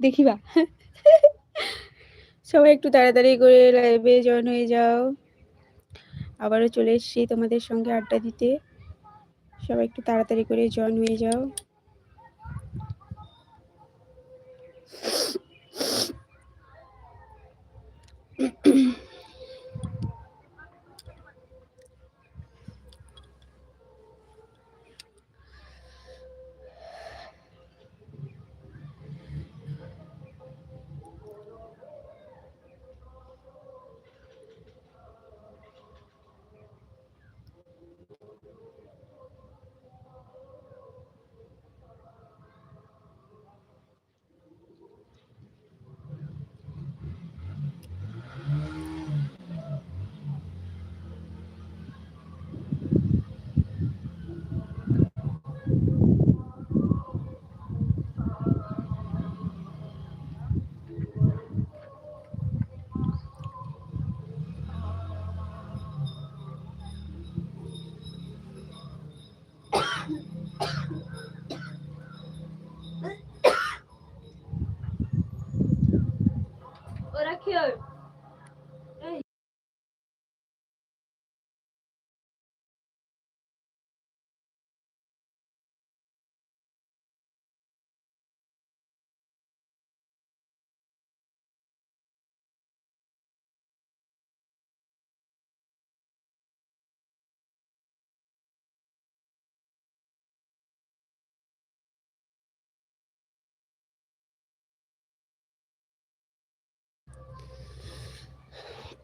দেখিবা? সবাই একটু তাড়াতাড়ি করে লাইভে জয়েন হয়ে যাও। আবারও চলে এসছি তোমাদের সঙ্গে আড্ডা দিতে। সবাই একটু তাড়াতাড়ি করে জয়েন হয়ে যাও।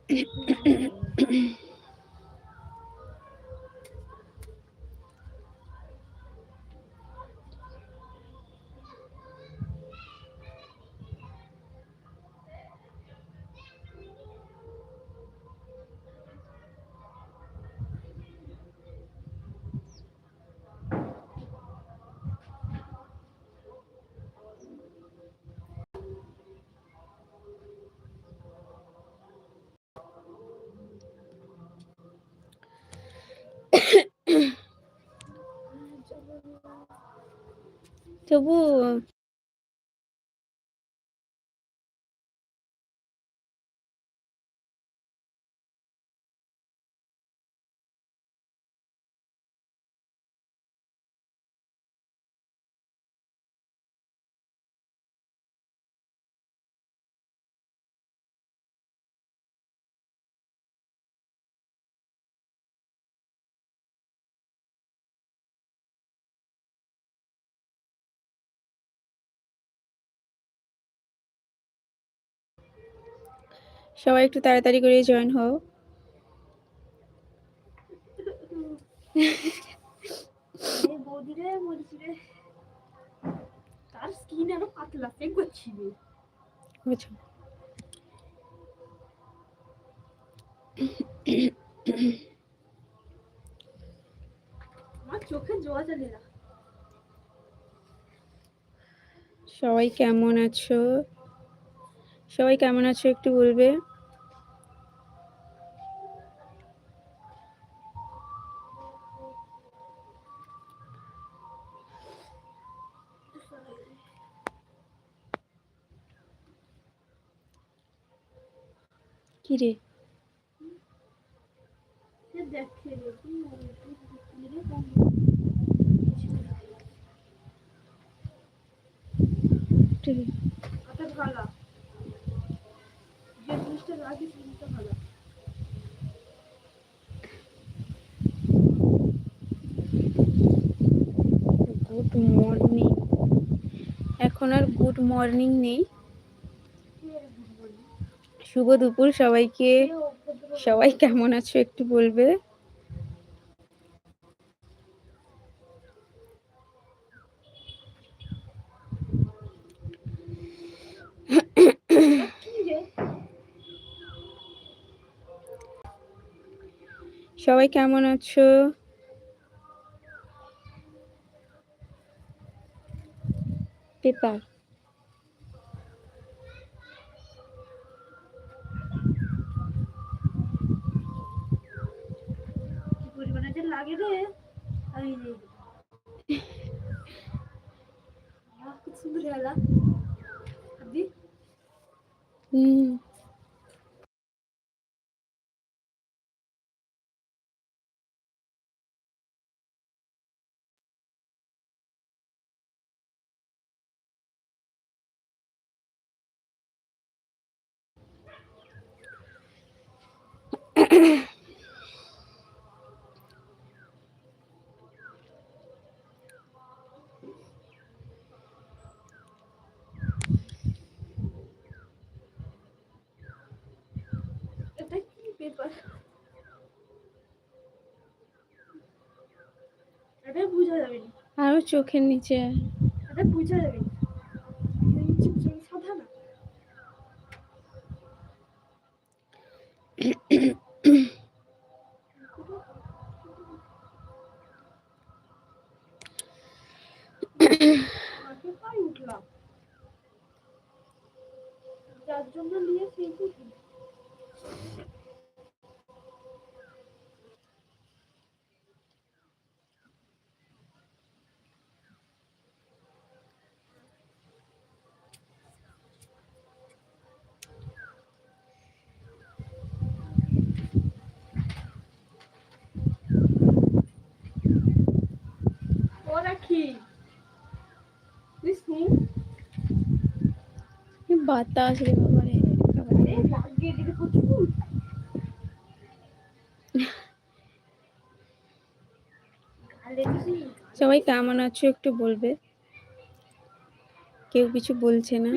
嗯嗯嗯嗯嗯我不 সবাই একটু তাড়াতাড়ি করে জয়েন হও। তার স্কিন আরও পাতলা সে সবাই কেমন আছো? সবাই কেমন আছো একটু বলবে? কি রে সে দেখে রে কি রে একটু রে। আটা ভালো যে জিনিসটা লাগে সেই জিনিসটা ভালো গুড মর্নিং এখন আর গুড মর্নিং নেই। শুভ দুপুর সবাইকে। সবাই কেমন আছো একটু বলবে? সবাই কেমন আছো? পেপার কি পরিমাণে যে লাগে রে আমি নেই আহ, খুব সুন্দর খেলা আদি হুম এটা কি পেপার এটা বোঝা যাবে না আরও চোখের নিচে। এটা বোঝা যাবে বাতাস রে সবাই কেমন আছো একটু বলবে? কেউ কিছু বলছে না?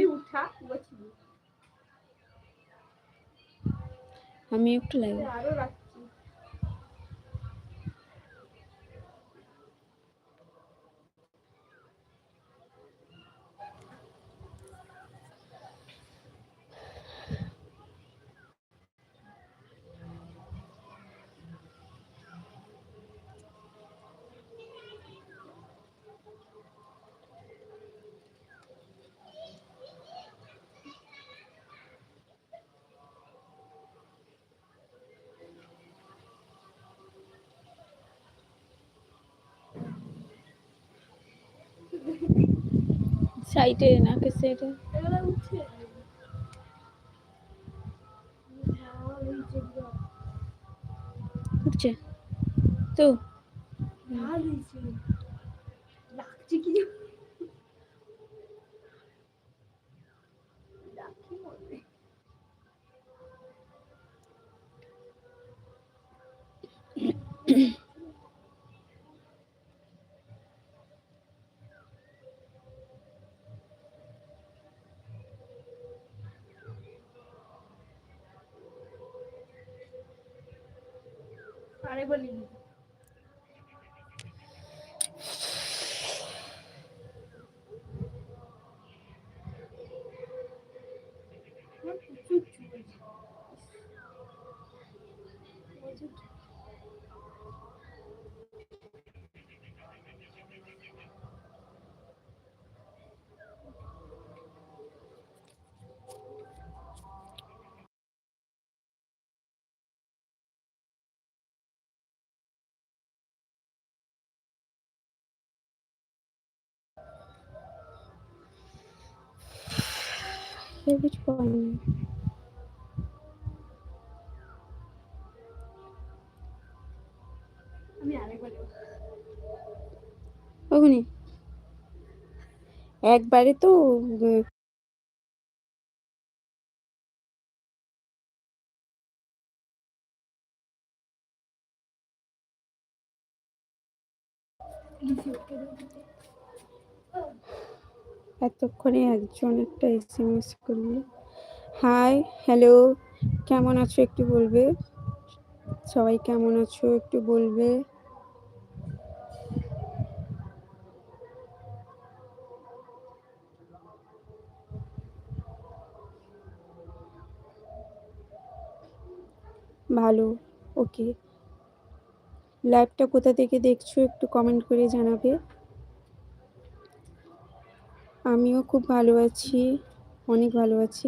আমি একটু লাগে সাইডে নাকের সাইডে। উঠছে তো Maribolim. কেউ কিছু করেনি আমি আরেকবার দেবো। ওখানে একবারে তো এতক্ষণে একজন একটা এস এম এস করল। হাই হ্যালো কেমন আছো একটু বলবে? সবাই কেমন আছো একটু বলবে? ভালো ওকে লাইভটা কোথা থেকে দেখছ একটু কমেন্ট করে জানাবে। আমিও খুব ভালো আছি, অনেক ভালো আছি।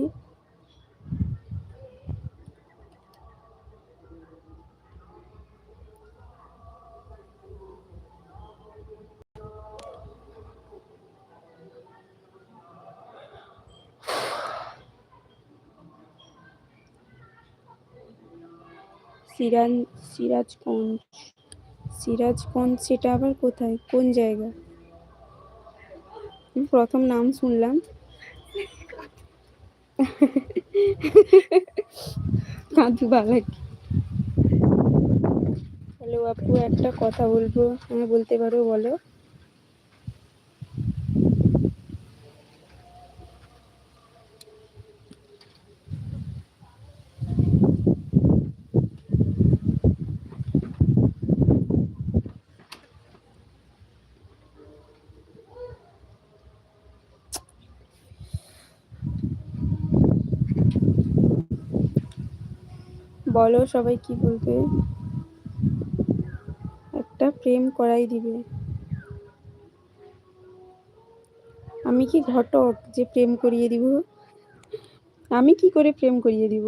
সিরাজ, সিরাজগঞ্জ সিরাজগঞ্জ সেটা আবার কোথায়? কোন জায়গা? প্রথম নাম শুনলাম। কাঁদু বালাকি হ্যালো আপু একটা কথা বলব। হ্যাঁ বলতে পারো বলো। বলো সবাই কি বলবে। একটা প্রেম করাই দিবে। আমি কি ঘটক যে প্রেম করিয়ে দিব? আমি কি করে প্রেম করিয়ে দিব?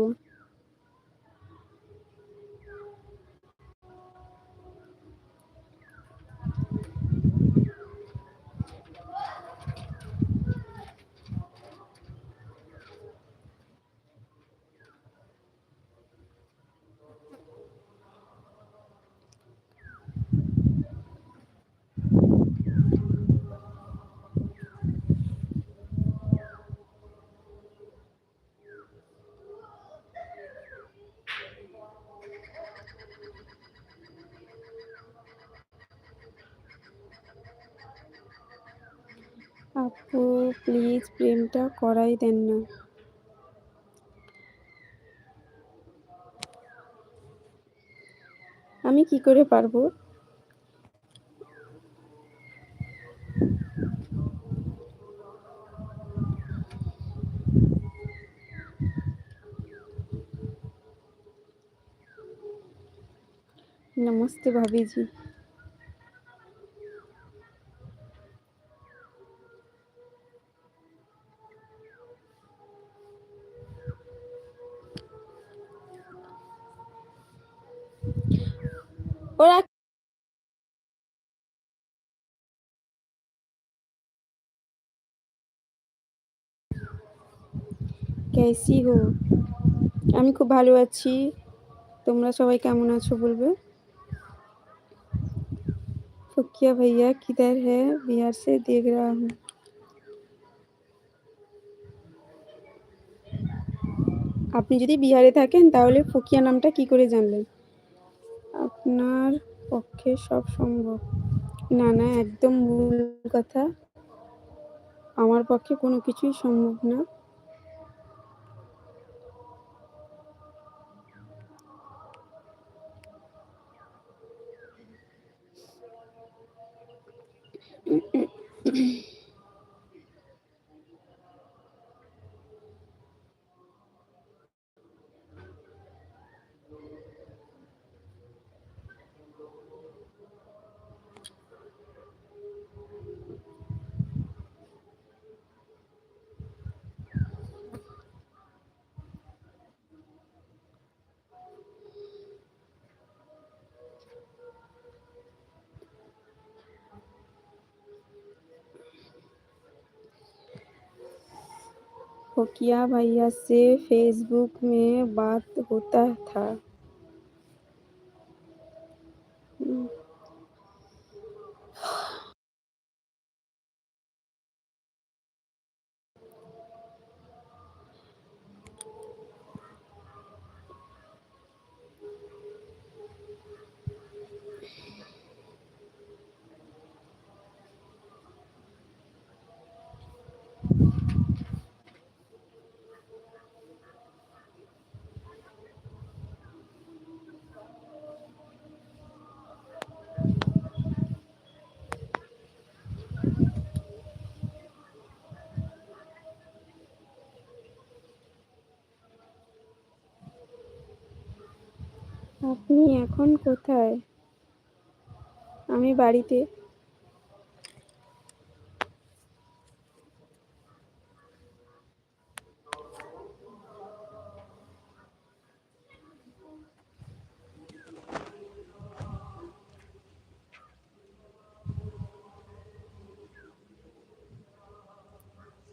আপু প্লিজ প্রেমটা করাই দেন না আমি কি করে পারবো नमस्ते भाभी जी कैसी हो আমি খুব ভালো আছি তোমরা সবাই কেমন আছো বলবে फुकिया भैया किधर है बिहार से देख रहा हूँ আপনি যদি বিহারে থাকেন তাহলে ফকিয়া নামটা কি করে জানলেন আপনার পক্ষে সব সম্ভব না না একদম ভুল কথা আমার পক্ষে কোনো কিছুই সম্ভব না फकिया भैया से फेसबुक में बात होता था। আপনি এখন কোথায়? আমি বাড়িতে।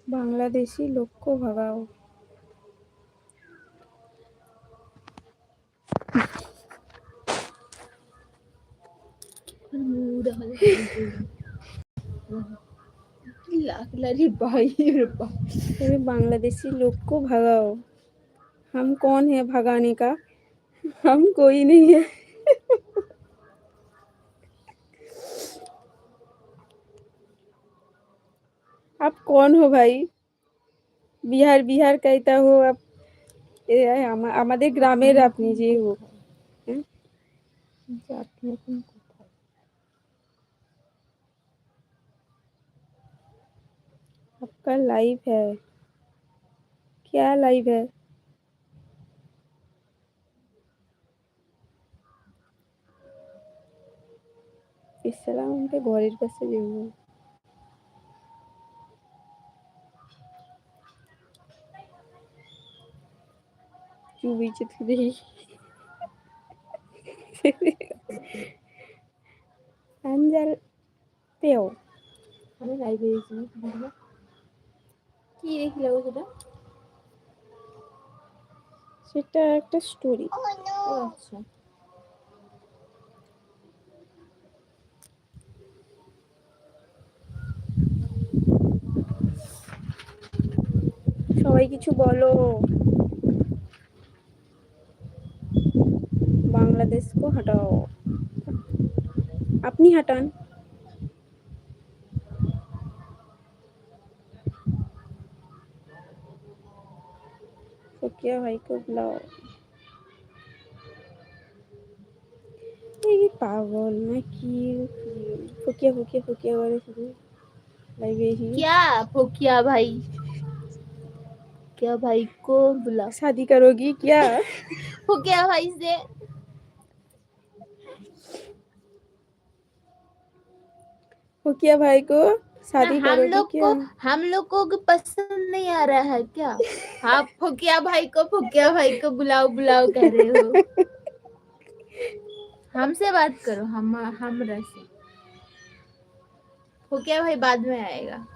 বাংলাদেশি লক্ষ্য ভাগাও लाखलारी भाई रे बाप अरे बांग्लादेशी लोग को भगाओ हम कौन है भगाने का हम कोई नहीं है आप कौन हो भाई বিহার বিহার कहता हो आप এ আমা- আমাদের গ্রামের আপনি যে हो হ্যাঁ? আপনি এখন কোথায় आपका लाइव है क्या लाइव है ইসলাম আমাকে ঘরের কাছে যাবো চুবিছে তুই আঞ্জাল পেও আমি লাইভে এসেছি বুঝলো কি দেখলে সেটা? সেটা একটা স্টোরি ও আচ্ছা। সবাই কিছু বলো। বাংলাদেশ কো হটাও। আপনি হাঁটান? तो सोकिया भाई को बुलाओ? ये पागल मैं की फुकिया फुकिया फुकिया वाले शुरू भाई वे ही क्या फुकिया भाई? क्या भाई को बुला? शादी करोगी क्या? फुकिया भाई से। फुकिया भाई को? शादी हम लोग को हम लोग को पसंद नहीं आ रहा है क्या? आप फुकिया भाई को फुकिया भाई को बुलाओ बुलाओ कह रहे हो। हमसे बात करो हम हम से फुकिया भाई बाद में आएगा।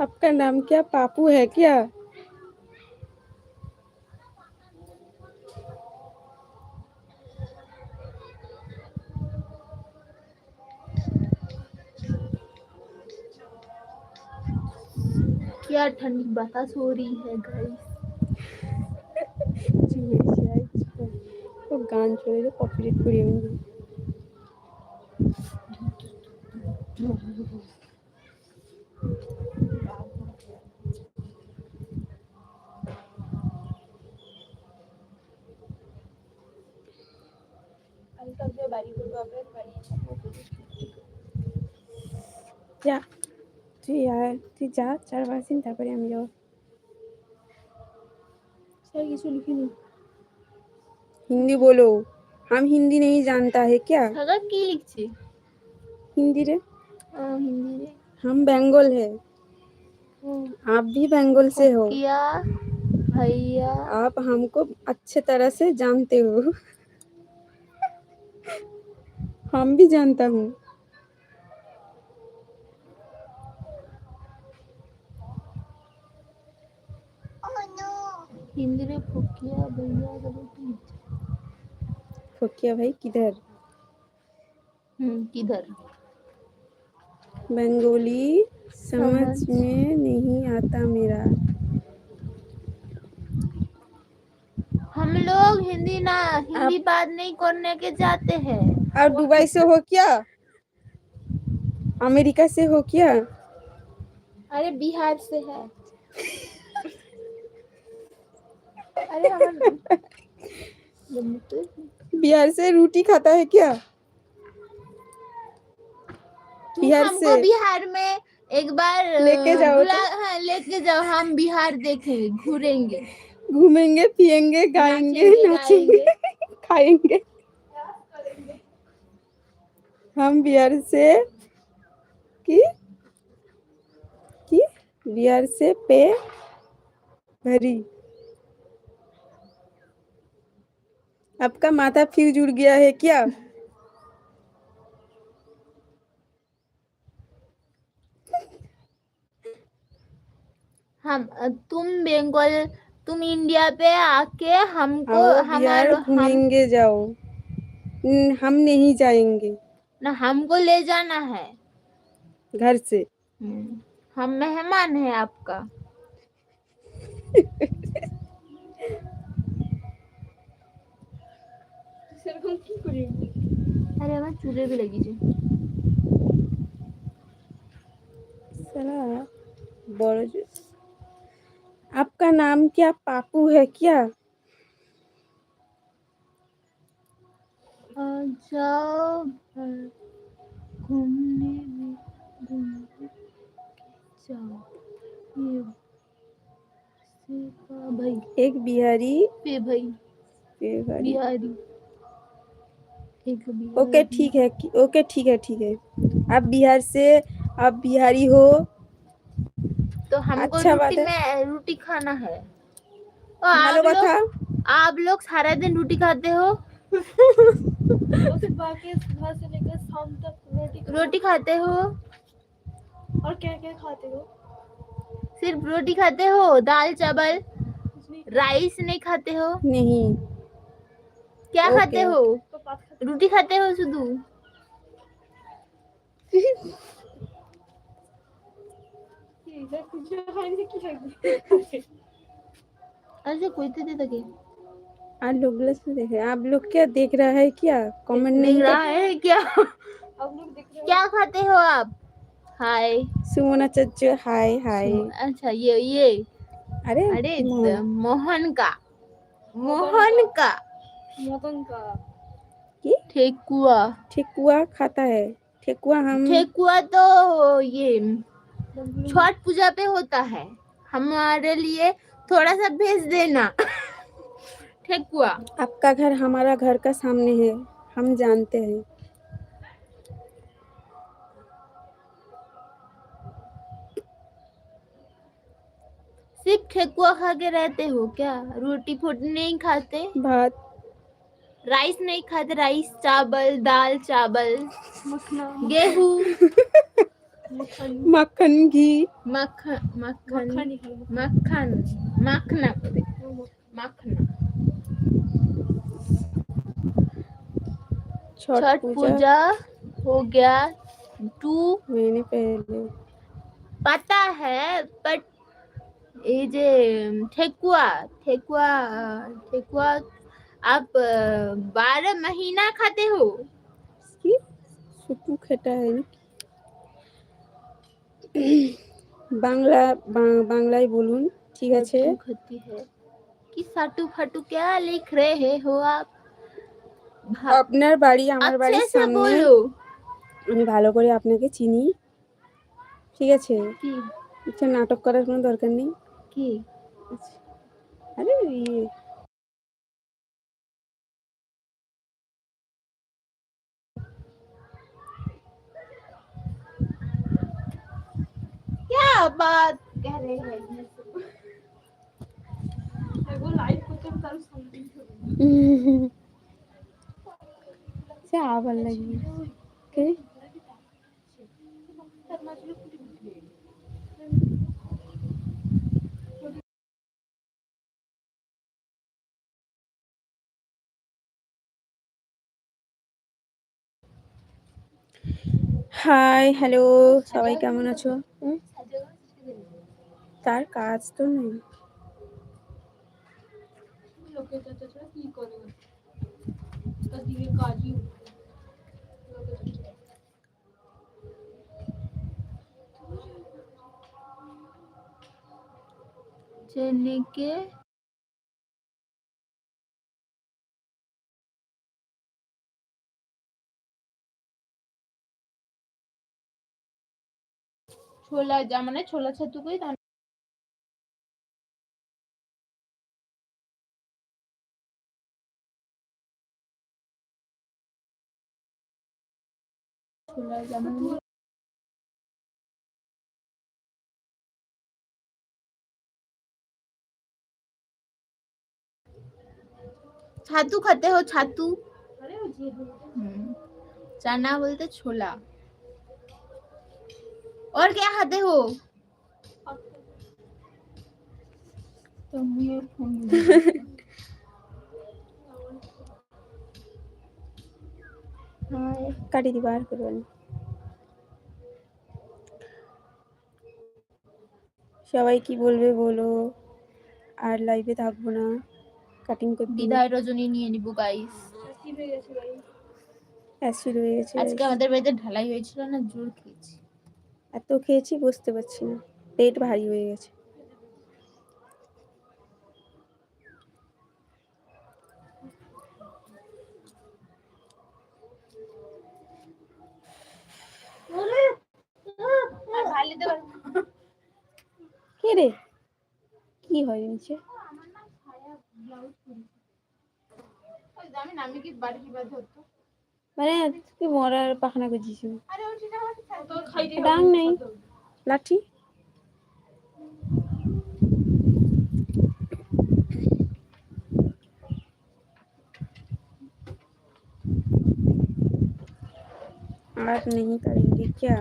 आपका नाम क्या? पापू है क्या? क्या ठंडी बतास हो रही है गाइस जी मेरी गान छोड़े तो कॉपीराइट करिए তুই আয় তুই যা চার পাঁচ দিন তারপরে আমি যাবো सर কিছু লিখিনি हिंदी बोलो हम हिंदी नहीं जानता है क्या সাগা কি লিখছে हिंदी रे ও হিন্দি রে हम बंगाल है ও आप भी बंगाल से हो किया भैया आप हमको अच्छे तरह से जानते हो हम भी जानता हूँ हिंदी रे फोकिया भैया फकिया भाई किधर? हम्म किधर? बंगाली समझ। में नहीं आता मेरा। हम लोग हिंदी ना हिंदी बात नहीं करने के जाते हैं। और दुबई से हो क्या? अमेरिका से हो क्या? अरे बिहार से है। बिहार से रोटी खाता है क्या? बिहार से। बिहार में एक बार लेके जाओ हाँ लेके जाओ हम बिहार देखेंगे घूरेंगे। घूमेंगे पिएँगे गाएँगे नाचेंगे, नाचेंगे खाएँगे। हम बिहार से की की बिहार से पे भरी। आपका माथा फिर जुड़ गया है क्या? हम तुम बंगाल तुम इंडिया पे आके हमको हमारे बिहार हम जाओ। न- हम नहीं जाएँगे। ना हमको ले जाना है। घर से। हम मेहमान है आपका। সেরকম কি করি अरे আমার চুলে भी लगी साला बड़ा जो- आपका नाम क्या पापू है क्या जाओ घूमने में घूमने जाओ ये से का भाई एक बिहारी पे भाई बिहारी बिहारी एक बिहारी ओके ठीक है ओके ठीक है ठीक है। आप बिहार से आप बिहारी हो। तो हमको अच्छा रूटी में रूटी खाना है। और आप लोग आप लोग सारा दिन रूटी खाते हो? रोटी खाते हो। और क्या क्या खाते हो? सिर्फ़ रोटी खाते हो? दाल चावल? राइस नहीं खाते हो? नहीं। क्या खाते हो? तो बात खाते रोटी खाते हो শুধু কি এটা কিছু খাইনি কি খাইনি ऐसे कोई दे থাকে आप लोग से देखे आप लोग क्या देख रहा है क्या कमेंट देख नहीं रहा है क्या आप लोग देख रहे हो क्या खाते हो आप हाय सुमना चच्चू हाय हाय अच्छा ये ये अरे अरे मोहन। द- मोहन का मोहन का मदन का की ठेकुआ। ठेकुआ खाता है। ठेकुआ हम ठेकुआ तो ये छठ पूजा पे होता है। हमारे लिए थोड़ा सा भेज देना। ठेकुआ। आपका घर हमारा घर का सामने है। हम जानते हैं। सिर्फ़ ठेकुआ खा के रहते हो क्या? रोटी फोटी नहीं खाते? भात राइस नहीं खाते राइस चावल दाल चावल। मखना गेहूँ। मक्खन मक्खन घी मक्खन मक्खन मक्खन। मक्खन। छठ पूजा। हो गया। टू। मैंने पहले। पता है बट ये जे ठेकुआ ठेकुआ ठेकुआ आप अ, बारह महीना खाते हो কি সুটু খেটা है বাংলা বাং- বাংলায় বলুন ঠিক আছে सट्टू खाती है कि साटू फाटू क्या लिख रहे हो आप भा- আপনার বাড়ি আমার अच्छे বাড়ির से সামনে बोलो আমি ভালো করে আপনাকে চিনি ঠিক আছে কি আচ্ছা নাটক করার কোনো দরকার নেই কি আরে সামনে সে আবার লাগবে কে হাই হ্যালো সবাই কেমন আছো? তার কাজ তো নেই। ছোলা যা মানে ছোলা ছাতুকেই ছোলা যা মানে ছাতু খাতে हो ছাতু আরে ও যে हम्म, चना बोलते छोला और क्या खाते हो तो কাটি দিবা আর করবেন। সবাই কি বলবে বলো আর লাইভে থাকব না কাটিং করতে বিদায় রজনী নিয়ে নিব গাইস কি হয়ে গেছে ভাই অ্যাসিড হয়ে গেছে আজকে আমাদের বাড়িতে ঢালাই হয়েছিল না জোর খেয়েছি। এত খেয়েছি বুঝতে পারছি না। পেট ভারী হয়ে গেছে। কে রে কি হয় নিচে আমি নামি কি বাড়ি কি বাদ হতো মানে তুই মরার পাখনা করছিস আরে ওই সেটা আমার তো খাই দিয়ে ডাং নেই লাঠি और नहीं करेंगे क्या